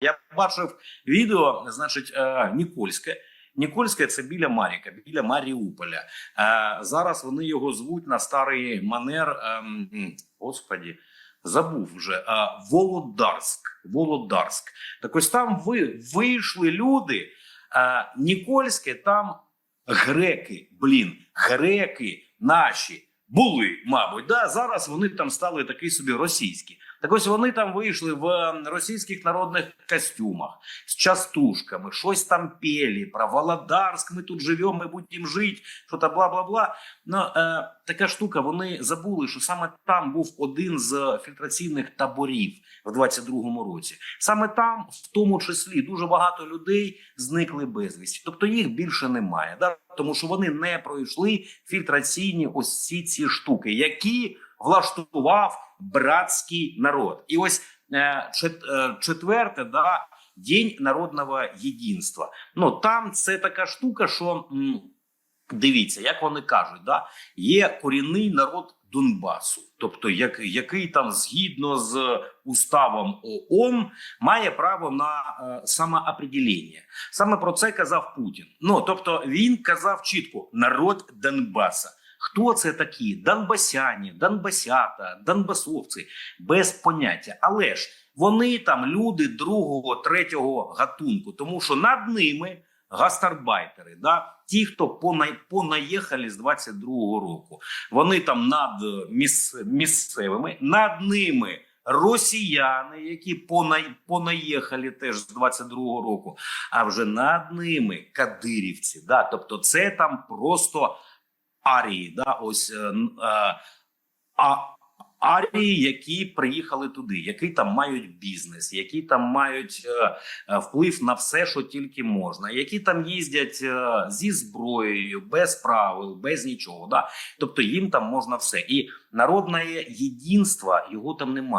Я бачив відео, значить, е, Нікольське. Нікольське це біля Маріка, біля Маріуполя. Е, зараз вони його звуть на старий манер. ем, господі, забув вже. е, Володарськ. Володарськ. Так ось там ви вийшли люди. Нікольське там греки, блін, греки наші. Були, мабуть, да зараз вони там стали такі собі російські. Так ось вони там вийшли в е, російських народних костюмах з частушками, щось там пели про Володарськ. Ми тут живемо, ми будемо жити, що то бла бла бла. Ну е, така штука. Вони забули, що саме там був один з фільтраційних таборів в 22-му році. Саме там, в тому числі, дуже багато людей зникли безвісті. Тобто їх більше немає. Да? Тому що вони не пройшли фільтраційні ось ці ці штуки, які влаштував братський народ. І ось е, е, четверте, да, День народного єдинства. Ну там це така штука, що дивіться, як вони кажуть, да, є корінний народ Донбасу, тобто як, який там згідно з уставом ООН має право на е, самоопределення. Саме про це казав Путін. Ну тобто він казав чітко: народ Донбаса. Хто це такі? Донбасяні, Донбасята, Донбасовці без поняття. Але ж вони там люди другого, третього гатунку, тому що над ними гастарбайтери, да? ті, хто пона, понаїхали з 22-го року. Вони там над е, міс, місцевими, над ними росіяни, які пона, понаїхали теж з 22-го року, а вже над ними кадирівці. Да? Тобто, це там просто арії, да? ось е, е, а, арії, які приїхали туди, які там мають бізнес, які там мають е, е, вплив на все, що тільки можна, які там їздять е, зі зброєю, без правил, без нічого. Да? Тобто їм там можна все. І народне єдинство його там немає.